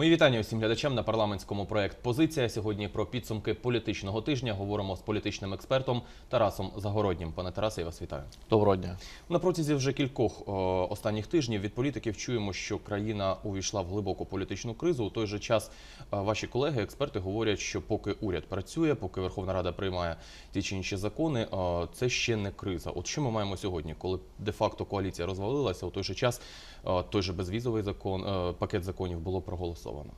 Мої вітання усім глядачам на парламентському проект Позиція. Сьогодні про підсумки політичного тижня говоримо з політичним експертом Тарасом Загороднім. Пане Тарасе, я вас вітаю. Доброго дня. На протязі вже кількох о, останніх тижнів від політиків чуємо, що країна увійшла в глибоку політичну кризу. У той же час е, ваші колеги, експерти, говорять, що поки уряд працює, поки Верховна Рада приймає ті чи інші закони, е, це ще не криза. От що ми маємо сьогодні, коли де-факто коаліція розвалилася, у той же час е, той же безвізовий закон, е, пакет законів було проголосовано.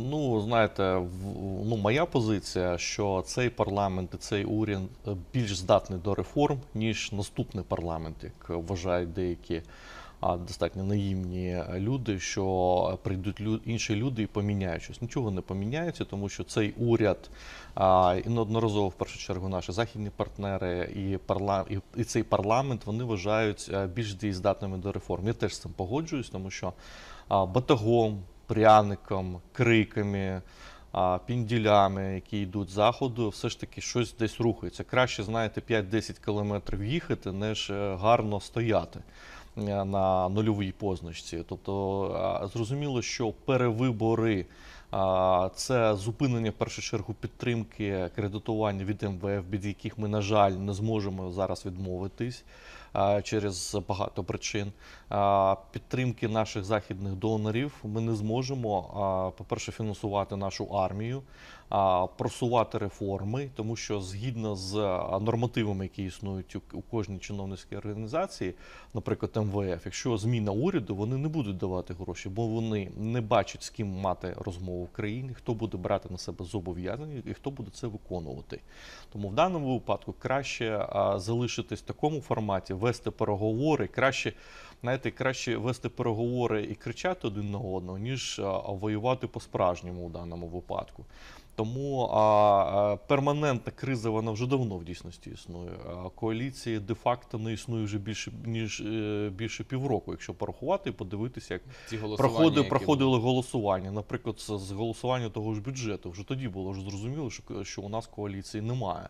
Ну, знаєте, в- ну, моя позиція, що цей парламент і цей уряд е, більш здатний до реформ, ніж наступний парламент, як вважають деякі достатньо наївні люди, що прийдуть інші люди і поміняють щось. Нічого не поміняється, тому що цей уряд і неодноразово в першу чергу наші західні партнери і, парла... і, цей парламент вони вважають е, більш дієздатними до реформ. Я теж з цим погоджуюсь, тому що батагом, пряником, криками, пінділями, які йдуть з заходу, все ж таки щось десь рухається. Краще, знаєте, 5-10 кілометрів їхати, ніж е, гарно стояти е, на нульовій позначці. Тобто зрозуміло, що перевибори. Це зупинення в першу чергу підтримки кредитування від МВФ, від яких ми, на жаль, не зможемо зараз відмовитись через багато причин. Підтримки наших західних донорів ми не зможемо, по-перше, фінансувати нашу армію, просувати реформи, тому що згідно з нормативами, які існують у, кожній чиновницькій організації, наприклад, МВФ, якщо зміна уряду, вони не будуть давати гроші, бо вони не бачать з ким мати розмову в країні, хто буде брати на себе зобов'язання і хто буде це виконувати. Тому в даному випадку краще залишитись в такому форматі, вести переговори, краще. Знаєте, краще вести переговори і кричати один на одного, ніж воювати по-справжньому у даному випадку. Тому а, а, перманентна криза вона вже давно в дійсності існує. А, коаліції де-факто не існує вже більше ніж е, більше півроку, якщо порахувати і подивитися, як Ці проходили, які проходили голосування. Наприклад, з, з голосування того ж бюджету. Вже тоді було ж зрозуміло, що, що у нас коаліції немає.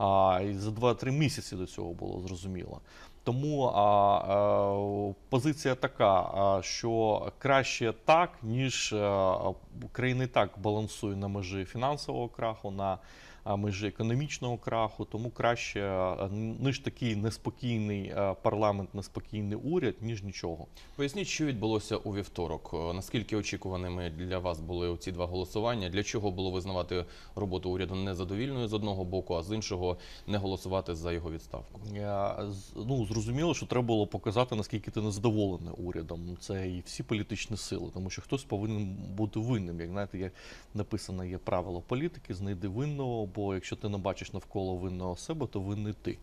А, і за 2-3 місяці до цього було зрозуміло. Тому а, а, позиція така, а, що краще так, ніж а, Україна і так балансує на межі фінансового краху, на межі економічного краху. Тому краще, ніж такий неспокійний парламент, неспокійний уряд, ніж нічого. Поясніть, що відбулося у вівторок. Е, Наскільки очікуваними для вас були ці два голосування? Для чого було визнавати роботу уряду незадовільною з одного боку, а з іншого не голосувати за його відставку? Я, ну, зрозуміло, що треба було показати, наскільки ти незадоволений урядом. Це і всі політичні сили, тому що хтось повинен бути винним. Як знаєте, як написано, є правило політики, знайди винного, бо якщо ти не бачиш навколо винного себе, то винний ти.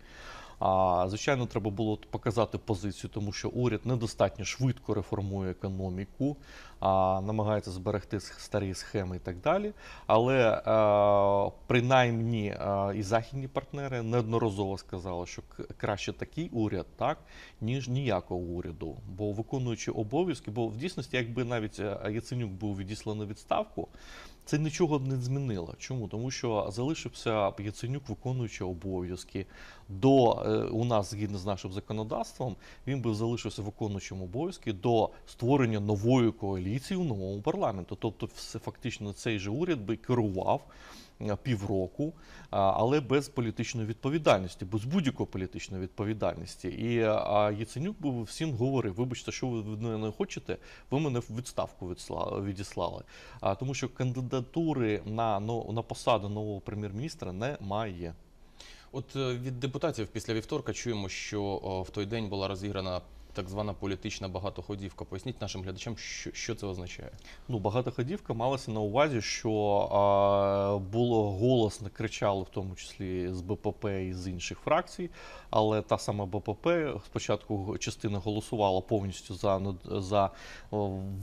А звичайно, треба було показати позицію, тому що уряд недостатньо швидко реформує економіку, а намагається зберегти старі схеми і так далі. Але е, принаймні е, і західні партнери неодноразово сказали, що краще такий уряд, так ніж ніякого уряду. Бо виконуючи обов'язки, бо в дійсності, якби навіть е, Яценюк був відісланий відставку, це нічого не змінило. Чому? Тому що залишився Яценюк, виконуючи обов'язки. До е, у нас, згідно з нашим законодавством, він би залишився виконуючим обов'язки до створення нової коаліції у новому парламенту. Тобто, все фактично цей же уряд би керував півроку, але без політичної відповідальності, без будь-якої політичної відповідальності. І а, Яценюк би всім говорив: вибачте, що ви не хочете, ви мене в відставку відіслали. Тому що кандидатури на, на посаду нового прем'єр-міністра немає. От е, від депутатів після вівторка чуємо, що в той день була розіграна так звана політична багатоходівка. Поясніть нашим глядачам, що, що це означає. Ну, багатоходівка малася на увазі, що а, було голосно кричали, в тому числі з БПП і з інших фракцій. Але та сама БПП спочатку частина голосувала повністю за, за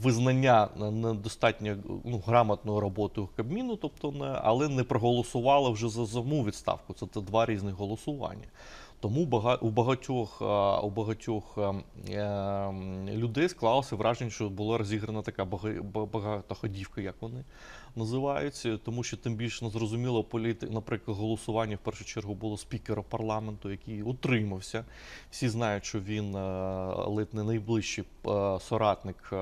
визнання недостатньо ну, грамотної роботи Кабміну, тобто не, але не проголосувала вже за саму відставку. Це, це два різних голосування. Тому у багатьох, у багатьох ем, ем, людей склалося враження, що була розіграна така бага- багатоходівка, як вони називаються, тому що тим більше незрозуміло політик, наприклад, голосування в першу чергу було спікера парламенту, який утримався. Всі знають, що він е, ледь не найближчий е, соратник е,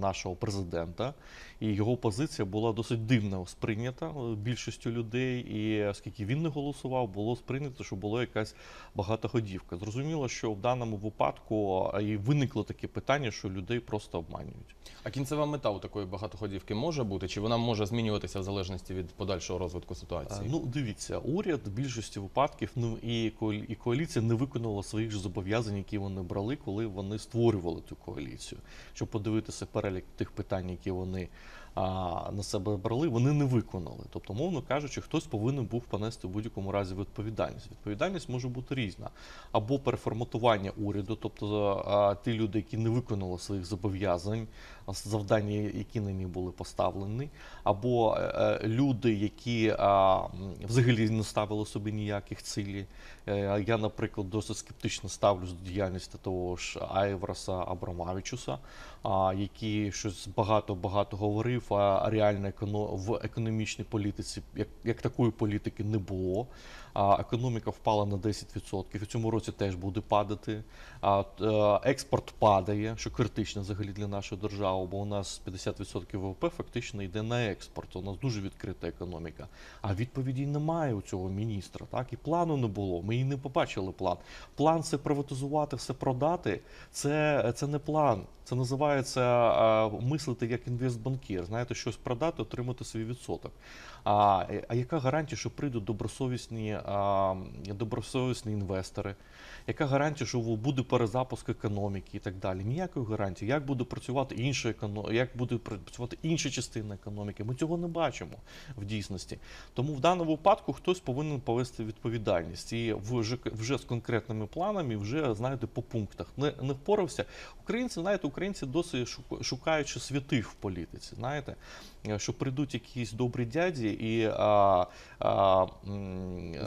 нашого президента, і його позиція була досить дивно сприйнята більшістю людей. І оскільки він не голосував, було сприйнято, що була якась багатоходівка. Зрозуміло, що в даному випадку і виникло таке питання, що людей просто обманюють. А кінцева мета у такої багатоходівки може бути, чи вона може змінюватися в залежності від подальшого розвитку Е, ситуації? Ну, дивіться, уряд в більшості випадків ну, і, і коаліція не виконала своїх ж зобов'язань, які вони брали, коли вони створювали цю коаліцію. Щоб подивитися перелік тих питань, які вони а, на себе брали, вони не виконали. Тобто, мовно кажучи, хтось повинен був понести в будь-якому разі відповідальність. Відповідальність може бути різна. Або переформатування уряду, тобто а, ті люди, які не виконали своїх зобов'язань, завдання, які них були поставлені, або е, е, люди, які взагалі не ставили собі ніяких цілей. Е, Я, наприклад, досить скептично ставлюсь до діяльності того ж Айвраса Абрамавічуса, який щось багато-багато говорив, а реально в економічній політиці як, як такої політики не було. Економіка впала на 10%, в цьому році теж буде падати. Експорт падає, що критично взагалі для нашої держави, бо у нас 50% ВВП фактично йде на експорт. У нас дуже відкрита економіка. А відповіді немає у цього міністра. Так і плану не було. Ми і не побачили план. План це приватизувати, все продати. Це, це не план. Це називається а, мислити як інвестбанкір. Знаєте, щось продати, отримати свій відсоток. А, а яка гарантія, що прийдуть добросовісні, а, добросовісні інвестори? Яка гарантія, що буде перезапуск економіки і так далі? Ніякої гарантії. Як буде працювати інша еконо... як буде працювати інша частина економіки? Ми цього не бачимо в дійсності. Тому в даному випадку хтось повинен повести відповідальність і вже, вже з конкретними планами, вже знаєте, по пунктах не, не впорався. Українці, знаєте, українці досить шукаючи святих в політиці. Знаєте, е, що прийдуть якісь добрі дяді і а, а,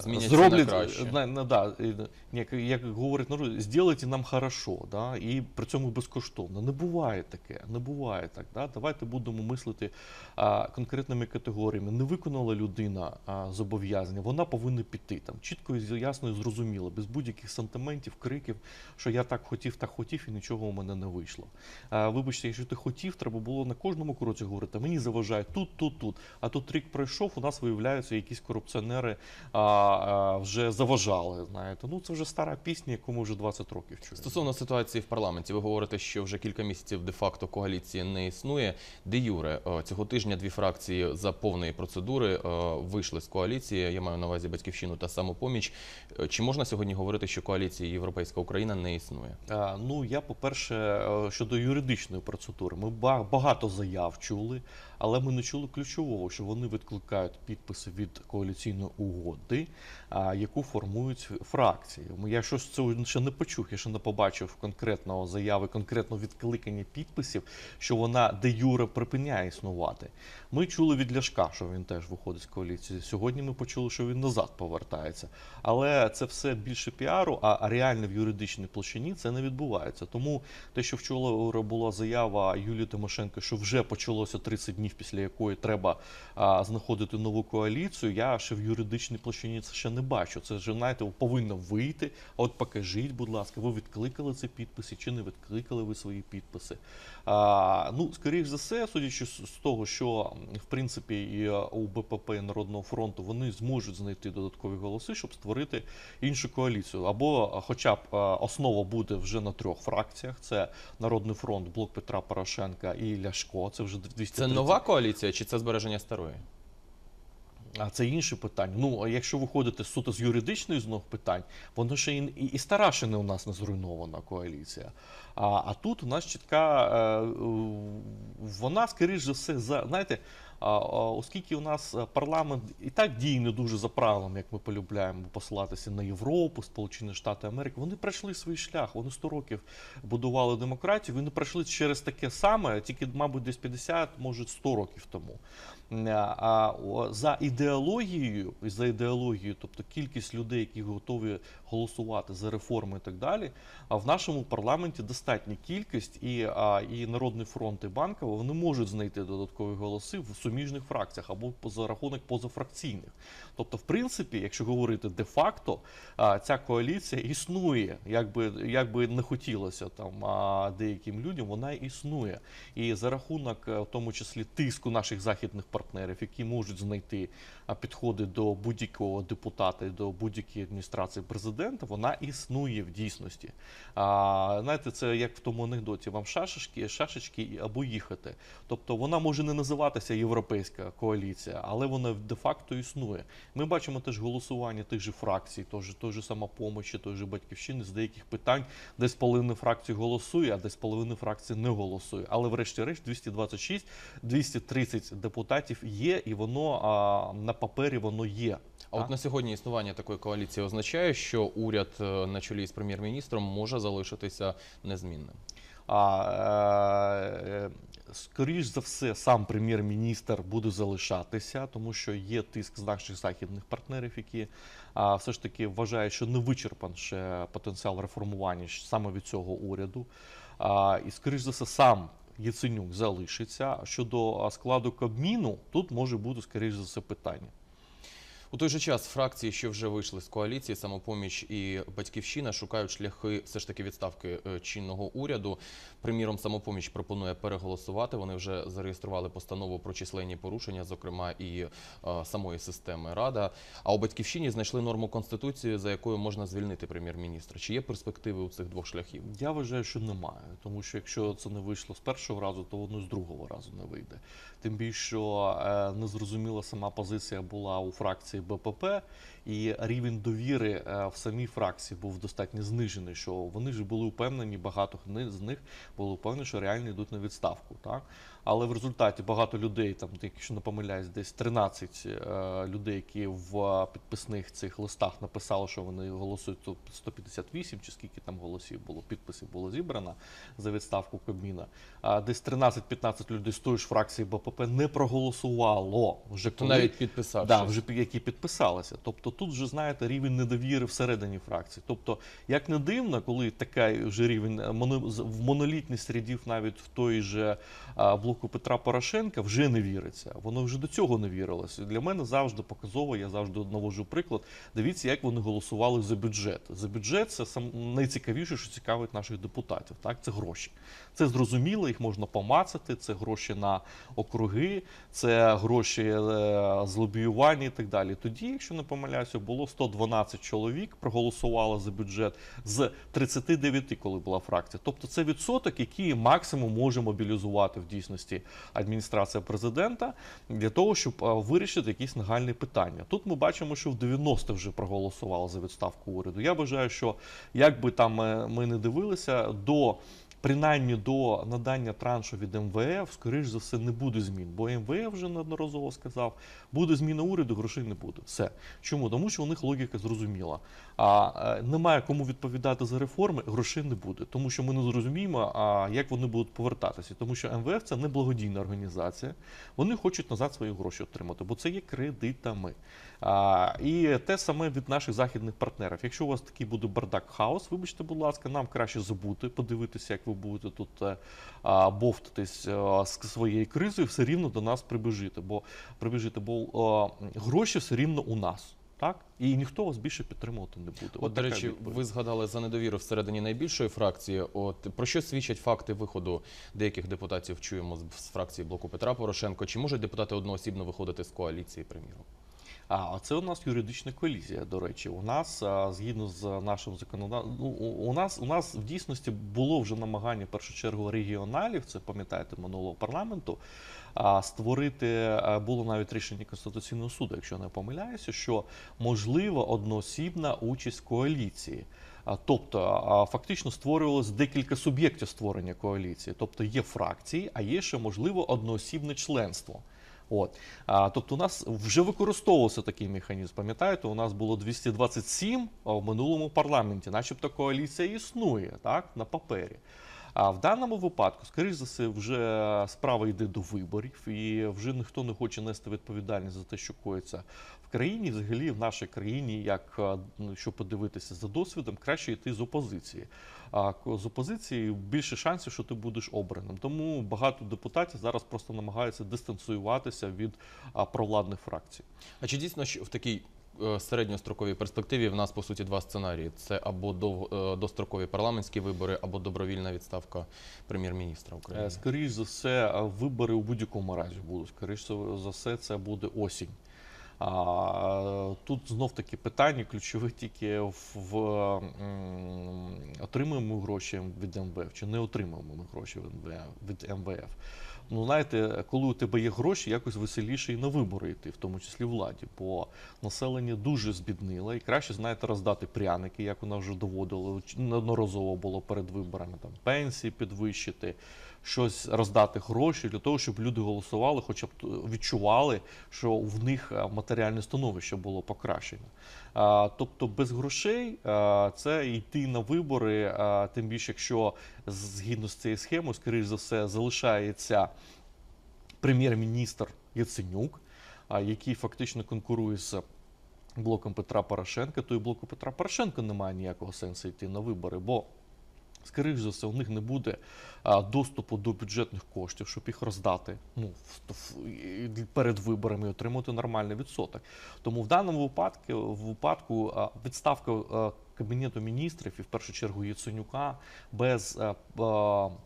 зроблять на краще. на, на, да, як, як говорить народ, зробите нам хорошо, да, і при цьому безкоштовно. Не буває таке, не буває так. Да? Давайте будемо мислити а, конкретними категоріями. Не виконала людина а, зобов'язання, вона повинна піти там чітко і ясно і зрозуміло, без будь-яких сантиментів, криків, що я так хотів, так хотів, і нічого у мене не вийшло. А, вибачте, якщо ти хотів, треба було на кожному кроці говорити, мені заважає тут, тут, тут. А тут рік пройшов, у нас виявляються якісь корупціонери а, а, вже заважали. Знаєте, ну це вже стара пісня, яку ми вже 20 років чуємо. Стосовно ситуації в парламенті, ви говорите, що вже кілька місяців де-факто коаліції не існує. Де юре е, цього тижня дві фракції за повної процедури е, вийшли з коаліції. Я маю на увазі батьківщину та самопоміч. Е, Чи можна сьогодні говорити, що коаліції Європейська Україна не існує? А, Ну, я, по-перше, е, щодо юридичної процедури, ми ба- багато заяв чули, але ми не чули ключового, що вони відкликають підписи від коаліційної угоди, яку формують фракції. Я щось цього ще не почув, я ще не побачив конкретного заяви, конкретного відкликання підписів, що вона де юре припиняє існувати. Ми чули від Ляшка, що він теж виходить з коаліції. Сьогодні ми почули, що він назад повертається. Але це все більше піару, а реально в юридичній площині це не відбувається. Тому те, що вчора була заява Юлії Тимошенко, що вже почалося 30 днів, після якої треба а, знаходити нову коаліцію. Я ще в юридичній площині це ще не бачу. Це вже знаєте, повинно вийти. От покажіть, будь ласка, ви відкликали ці підписи чи не відкликали ви свої підписи? А, ну, скоріш за все, судячи з з того, що в принципі і е, у БПП і Народного фронту вони зможуть знайти додаткові голоси, щоб створити іншу коаліцію. Або, е, хоча б е, основа буде вже на трьох фракціях: це Народний фронт, Блок Петра Порошенка і Ляшко. Це вже 230. Це нова коаліція чи це збереження старої? А це інше питання. Ну, а якщо виходити суто з юридичної знов питань, воно ще і, і, і стара ще не у нас не зруйнована коаліція. А, а тут у нас чітка, е, вона, скоріш за все, за, знаєте, оскільки у нас е, парламент і так діє не дуже за правилами, як ми полюбляємо посилатися на Європу, Сполучені Штати Америки, вони пройшли свій шлях, вони 100 років будували демократію, вони пройшли через таке саме, тільки, мабуть, десь 50, може 100 років тому. А за ідеологією, за ідеологією, тобто кількість людей, які готові голосувати за реформи і так далі. А в нашому парламенті достатня кількість, і, і Народний фронт і Банкова вони можуть знайти додаткові голоси в суміжних фракціях або за рахунок позафракційних. Тобто, в принципі, якщо говорити де-факто, ця коаліція існує, як би, як би не хотілося там деяким людям, вона існує. І за рахунок, е, в тому числі, тиску наших західних партнерів, які можуть знайти підходи до будь-якого депутата до будь-якої адміністрації президента, вона існує в дійсності. А, знаєте, це як в тому анекдоті: вам шашечки, шашечки або їхати. Тобто вона може не називатися європейська коаліція, але вона де-факто існує. Ми бачимо теж голосування тих же фракцій, той же, той же самопомочі, той же батьківщини з деяких питань, десь половина фракцій голосує, а десь половина фракцій не голосує. Але врешті-решт 226, 230 депутатів є, і воно а, на папері воно є. А от на сьогодні існування такої коаліції означає, що уряд е, на чолі з прем'єр-міністром може залишитися незмінним. А, е, скоріш за все, сам прем'єр-міністр буде залишатися, тому що є тиск з наших західних партнерів, які а, все ж таки вважають, що не вичерпан ще потенціал реформування саме від цього уряду. А, і скоріш за все, сам. Яценюк залишиться. Щодо складу Кабміну, тут може бути, скоріш за все, питання. У той же час фракції, що вже вийшли з коаліції, самопоміч і батьківщина шукають шляхи все ж таки відставки е, чинного уряду. Приміром, самопоміч пропонує переголосувати. Вони вже зареєстрували постанову про численні порушення, зокрема і е, самої системи Рада. А у батьківщині знайшли норму конституції, за якою можна звільнити прем'єр-міністра. Чи є перспективи у цих двох шляхів? Я вважаю, що немає, тому що якщо це не вийшло з першого разу, то воно з другого разу не вийде. Тим більше, що е, незрозуміла сама позиція була у фракції БПП, і рівень довіри е, в самій фракції був достатньо знижений. Що вони ж були впевнені, багато з них були впевнені, що реально йдуть на відставку. Так? Але в результаті багато людей, там, якщо не помиляюсь, десь 13 е, людей, які в підписних цих листах написали, що вони голосують то 158, чи скільки там голосів було, підписів було зібрано за відставку Кабміна. А десь 13-15 людей з тої ж фракції БПП не проголосувало вже коли навіть підписавши. Да, вже які підписалися. Тобто тут вже знаєте рівень недовіри всередині фракції. Тобто, як не дивно, коли такий вже рівень е, в монолітність рядів навіть в той же блоку Петра Порошенка вже не віриться. Воно вже до цього не вірилося. Для мене завжди показово, я завжди наводжу приклад. Дивіться, як вони голосували за бюджет. За бюджет це сам найцікавіше, що цікавить наших депутатів. Так, це гроші. Це зрозуміло, їх можна помацати. Це гроші на округи, це гроші е, з лобіювання і так далі. Тоді, якщо не помиляюся, було 112 чоловік проголосувало за бюджет з 39, коли була фракція. Тобто це відсоток, який максимум може мобілізувати в дійсності адміністрація президента для того, щоб е, вирішити якісь нагальні питання. Тут ми бачимо, що в 90 вже проголосували за відставку уряду. Я вважаю, що як би там е, ми не дивилися, до принаймні до надання траншу від МВФ, скоріш за все, не буде змін. Бо МВФ вже неодноразово сказав, буде зміна уряду, грошей не буде. Все. Чому? Тому що у них логіка зрозуміла. А е, немає кому відповідати за реформи, грошей не буде. Тому що ми не зрозуміємо, а як вони будуть повертатися. Тому що МВФ це не благодійна організація. Вони хочуть назад свої гроші отримати, бо це є кредитами. А, і те саме від наших західних партнерів. Якщо у вас такий буде бардак хаос, вибачте, будь ласка, нам краще забути, подивитися, як ви будете тут е, а, бовтатись е, з своєю кризою, все рівно до нас прибіжити. Бо прибіжити, бо е, гроші все рівно у нас. Так і ніхто вас більше підтримувати не буде. От, до речі, відповідь. ви згадали за недовіру всередині найбільшої фракції. От про що свідчать факти виходу деяких депутатів? Чуємо з з фракції блоку Петра Порошенко. Чи можуть депутати одноосібно виходити з коаліції, приміром? А це у нас юридична колізія. До речі, у нас згідно з нашим законодавством, ну, у нас у нас в дійсності було вже намагання в першу чергу регіоналів. Це пам'ятаєте минулого парламенту. Створити було навіть рішення конституційного суду, якщо не помиляюся, що можливо одноосібна участь коаліції. Тобто фактично створювалось декілька суб'єктів створення коаліції. Тобто є фракції, а є ще можливо одноосібне членство. От. А, тобто у нас вже використовувався такий механізм. Пам'ятаєте, у нас було 227 а в минулому парламенті, начебто коаліція існує так, на папері. А в даному випадку, скоріш за все, вже справа йде до виборів, і вже ніхто не хоче нести відповідальність за те, що коїться в країні. Взагалі, в нашій країні, як ну, що подивитися за досвідом, краще йти з опозиції. А з опозиції більше шансів, що ти будеш обраним. Тому багато депутатів зараз просто намагаються дистанціюватися від провладних фракцій. А чи дійсно в такій середньостроковій перспективі в нас по суті два сценарії: це або е, дострокові парламентські вибори, або добровільна відставка прем'єр-міністра України? Е, Скоріш за все, е, вибори у будь-якому разі будуть. Скоріш за все, це буде осінь. А, тут знов таки питання ключове тільки в, в м, отримуємо гроші від МВФ чи не отримуємо ми гроші від МВФ. Ну, знаєте, коли у тебе є гроші, якось веселіше і на вибори йти, в тому числі владі, бо населення дуже збіднило, і краще, знаєте, роздати пряники, як вона вже доводила, неодноразово було перед виборами, там пенсії підвищити, щось роздати гроші для того, щоб люди голосували, хоча б відчували, що в них е, матеріальне становище було покращено. Тобто без грошей це йти на вибори, тим більше, якщо згідно з цією схемою, скоріш за все, залишається прем'єр-міністр Яценюк, який фактично конкурує з блоком Петра Порошенка, то і блоку Петра Порошенка немає ніякого сенсу йти на вибори, бо скоріш за все, у них не буде доступу до бюджетних коштів, щоб їх роздати ну, перед виборами і отримати нормальний відсоток. Тому в даному випадку, в випадку відставка Кабінету міністрів і в першу чергу Яценюка без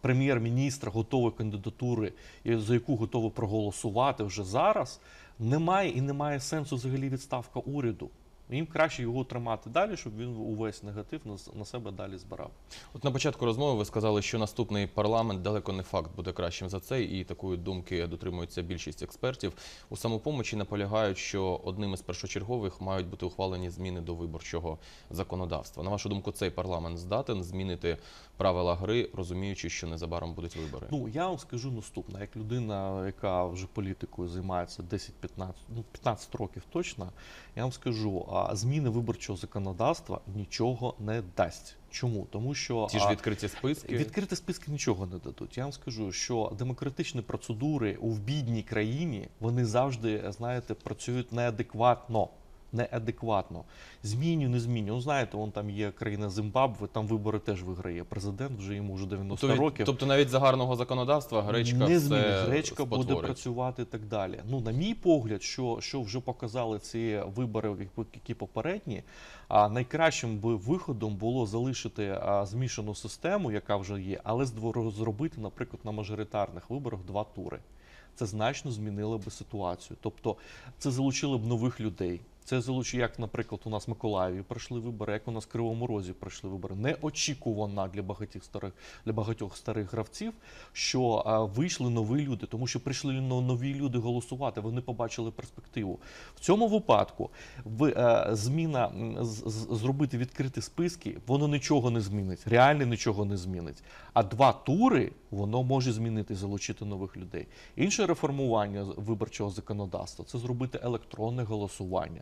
прем'єр-міністра готової кандидатури, за яку готові проголосувати вже зараз, немає і немає сенсу взагалі відставка уряду. Їм краще його тримати далі, щоб він увесь негатив на, себе далі збирав. От на початку розмови ви сказали, що наступний парламент далеко не факт буде кращим за цей, і такої думки дотримується більшість експертів. У самопомочі наполягають, що одним із першочергових мають бути ухвалені зміни до виборчого законодавства. На вашу думку, цей парламент здатен змінити правила гри, розуміючи, що незабаром будуть вибори. Ну я вам скажу наступне, як людина, яка вже політикою займається 10-15, ну 15 років точно, я вам скажу, зміни виборчого законодавства нічого не дасть. Чому? Тому що Ті ж відкриті списки. Відкриті списки нічого не дадуть. Я вам скажу, що демократичні процедури у бідній країні вони завжди, знаєте, працюють неадекватно. Неадекватно. Зміню, не зміню. Ну, знаєте, вон там є країна Зимбабве, там вибори теж виграє. Президент вже йому вже 90 Тобто, років. тобто навіть за гарного законодавства гречка не все змінить. Гречка буде працювати і так далі. Ну, на мій погляд, що, що вже показали ці вибори, які попередні, а найкращим би виходом було залишити а, змішану систему, яка вже є, але зробити, наприклад, на мажоритарних виборах два тури. Це значно змінило би ситуацію. Тобто це залучило б нових людей. Це залучило, як, наприклад, у нас в Миколаєві пройшли вибори, як у нас в Кривому Розі пройшли вибори. Неочікувана для багатьох старих для багатьох старих гравців, що а, вийшли нові люди, тому що прийшли но- нові люди голосувати. Вони побачили перспективу. В цьому випадку ви, е, зміна з- з- зробити відкриті списки, воно нічого не змінить. Реально нічого не змінить. А два тури воно може змінити, залучити нових людей. Інше реформування виборчого законодавства це зробити електронне голосування.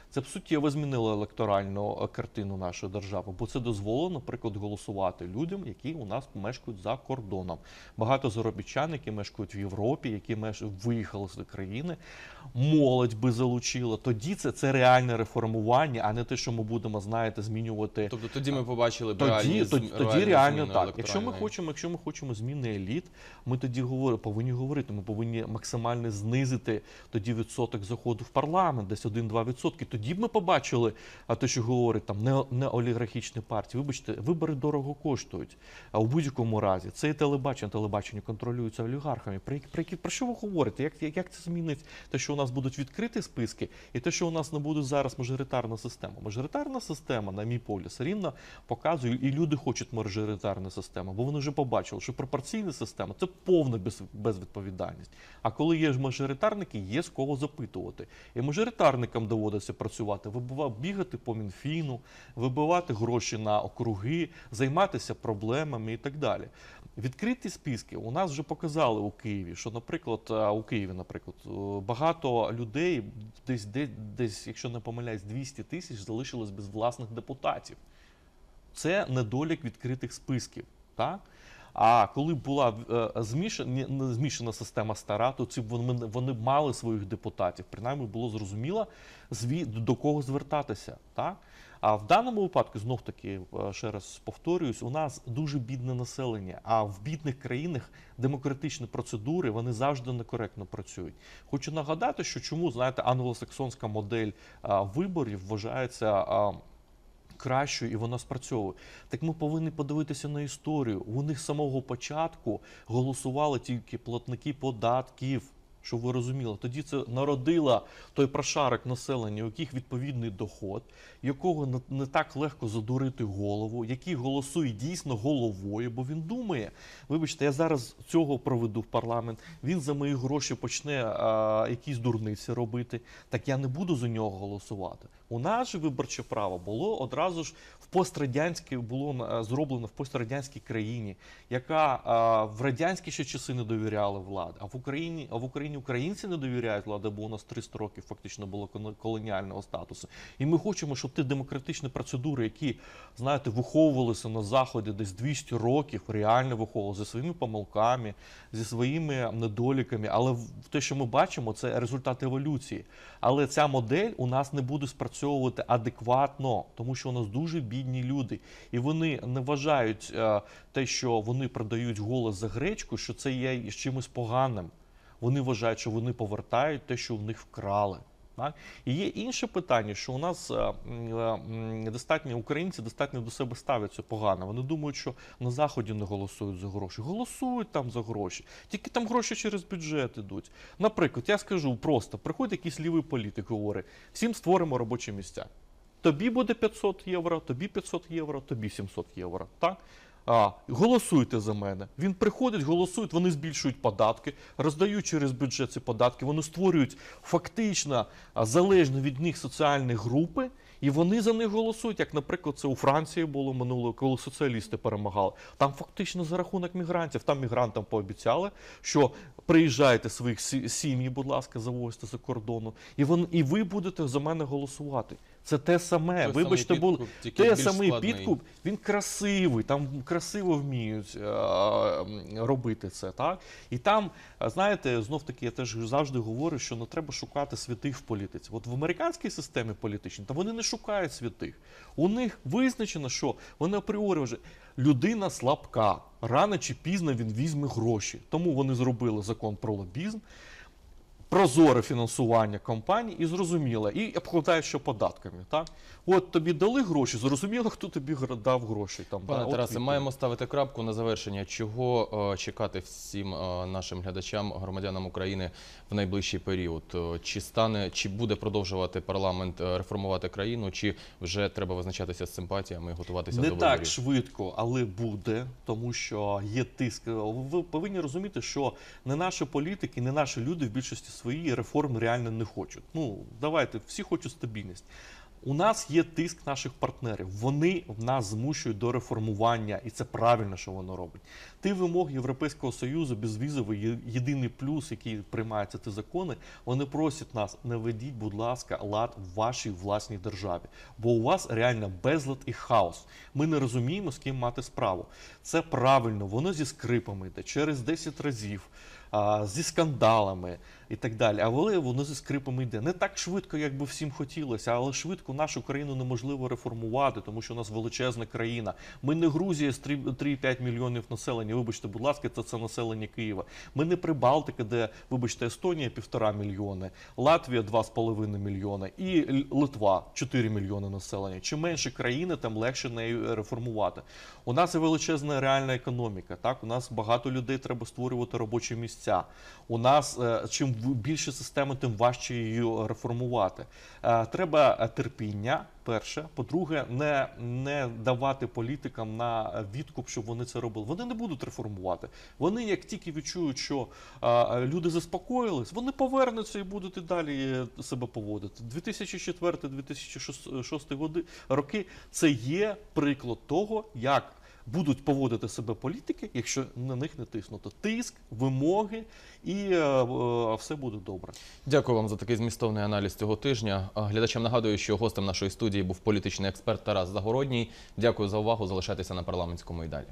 Це б суттєво змінило електоральну е, картину нашої держави, бо це дозволило, наприклад, голосувати людям, які у нас мешкають за кордоном. Багато заробітчан, які мешкають в Європі, які меш... виїхали з країни, молодь би залучила. Тоді це, це реальне реформування, а не те, що ми будемо, знаєте, змінювати. Тобто тоді ми побачили б Тоді, реальні, тоді, тоді реальні реально так. Якщо ми хочемо, якщо ми хочемо зміни еліт, ми тоді говоримо, повинні говорити. Ми повинні максимально знизити тоді відсоток заходу в парламент, десь 1-2 відсотки. Тоді б ми побачили, а те, що говорить там не, не олігархічні партії. Вибачте, вибори дорого коштують. А у будь-якому разі це і телебачення. Телебачення контролюється олігархами. Про, про, про що ви говорите? Як, як, це змінить те, що у нас будуть відкриті списки, і те, що у нас не буде зараз мажоритарна система? Мажоритарна система, на мій погляд, все рівно показує, і люди хочуть мажоритарну систему, бо вони вже побачили, що пропорційна система це повна без, безвідповідальність. А коли є ж мажоритарники, є з кого запитувати. І мажоритарникам доводиться працювати, бігати по Мінфіну, вибивати гроші на округи, займатися проблемами і так далі. Відкриті списки у нас вже показали у Києві, що, наприклад, е, у Києві, наприклад, е, багато людей, десь, десь, десь, якщо не помиляюсь, 200 тисяч залишилось без власних депутатів. Це недолік відкритих списків. Так? А коли була е, змішана, змішана система стара, то ці вони, вони мали своїх депутатів. Принаймні було зрозуміло, зві, до кого звертатися. Так? А в даному випадку, знов таки, е, ще раз повторююсь, у нас дуже бідне населення. А в бідних країнах демократичні процедури вони завжди некоректно працюють. Хочу нагадати, що чому знаєте, англосаксонська модель виборів вважається. Кращою і вона спрацьовує. Так ми повинні подивитися на історію. Них з самого початку голосували тільки платники податків. Щоб ви розуміли, тоді це народило той прошарок населення, у яких відповідний доход, якого не, так легко задурити голову, який голосує дійсно головою, бо він думає, вибачте, я зараз цього проведу в парламент, він за мої гроші почне а, якісь дурниці робити, так я не буду за нього голосувати. У нас же виборче право було одразу ж в пострадянській було е, зроблено в пострадянській країні, яка а, в радянські ще часи не довіряла влади. А в Україні, а в Україні українці не довіряють влади, бо у нас 300 років фактично було колоніального статусу. І ми хочемо, щоб ті демократичні процедури, які знаєте, виховувалися на заході десь 200 років, реально виховувалися зі своїми помилками, зі своїми недоліками. Але те, що ми бачимо, це результат еволюції. Але ця модель у нас не буде спрацьовувати адекватно, тому що у нас дуже бідні люди, і вони не вважають е, те, що вони продають голос за гречку, що це є чимось поганим. Вони вважають, що вони повертають те, що в них вкрали. Так? І є інше питання, що у нас е, е, достатньо українці достатньо до себе ставляться погано. Вони думають, що на заході не голосують за гроші. Голосують там за гроші, тільки там гроші через бюджет ідуть. Наприклад, я скажу просто: приходить якийсь лівий політик, говорить, всім створимо робочі місця. Тобі буде 500 євро, тобі 500 євро, тобі 700 євро. Так? А, голосуйте за мене. Він приходить, голосують, вони збільшують податки, роздають через бюджет ці податки, вони створюють фактично залежно від них соціальні групи, і вони за них голосують. Як, наприклад, це у Франції було минулого, коли соціалісти перемагали. Там фактично за рахунок мігрантів. Там мігрантам пообіцяли, що приїжджайте своїх сі- сім'ї, будь ласка, завозьте за кордону, і вон, і ви будете за мене голосувати. Це те саме. Той Вибачте, самий було підкуп, тільки те більш самий складний. підкуп. Він красивий, там красиво вміють е, робити це, так? І там, е, знаєте, знов таки я теж завжди говорю, що не треба шукати святих в політиці. От в американській системі політичній, та вони не шукають святих. У них визначено, що вони апріорі вже людина слабка. Рано чи пізно він візьме гроші. Тому вони зробили закон про лобізм. Прозоре фінансування компаній і зрозуміло, і обкладають ще податками. Так? От тобі дали гроші, зрозуміло, хто тобі дав гроші. Там, Пане да? Тарасе, маємо ставити крапку на завершення. Чого е, чекати всім е, нашим глядачам, громадянам України в найближчий період? Е, Чи стане, чи буде продовжувати парламент реформувати країну, чи вже треба визначатися з симпатіями і готуватися Не до так швидко, але буде, тому що є тиск. Ви повинні розуміти, що не наші політики, не наші люди в більшості своїй реформи реально не хочуть. Ну давайте всі хочуть стабільність. У нас є тиск наших партнерів. Вони нас змушують до реформування, і це правильно, що воно робить. Ті вимоги Європейського союзу, безвізовий єдиний плюс, який приймаються ті закони. Вони просять нас, не ведіть, будь ласка, лад в вашій власній державі, бо у вас реально безлад і хаос. Ми не розуміємо, з ким мати справу. Це правильно, воно зі скрипами йде через 10 разів. Зі скандалами і так далі, але воно зі скрипами йде не так швидко, як би всім хотілося, але швидко нашу країну неможливо реформувати, тому що у нас величезна країна. Ми не Грузія з 3 3,5 мільйонів населення. Вибачте, будь ласка, це, це населення Києва. Ми не Прибалтика, де, вибачте, Естонія півтора мільйони, Латвія 2,5 мільйони і Литва 4 мільйони населення. Чим менше країни, тим легше нею реформувати. У нас є величезна реальна економіка. Так, у нас багато людей треба створювати робочі місця. У нас е, чим більше системи, тим важче її реформувати. Е, Треба е, терпіння. Перше, по-друге, не, не давати політикам на відкуп, щоб вони це робили. Вони не будуть реформувати. Вони, як тільки відчують, що а, люди заспокоїлись, вони повернуться і будуть і далі е, себе поводити. 2004-2006 годи роки це є приклад того, як будуть поводити себе політики, якщо на них не тиснути. Тиск, вимоги, і е, е, все буде добре. Дякую вам за такий змістовний аналіз цього тижня. Глядачам нагадую, що гостем нашої студії був політичний експерт Тарас Загородній. Дякую за увагу. Залишайтеся на парламентському і далі.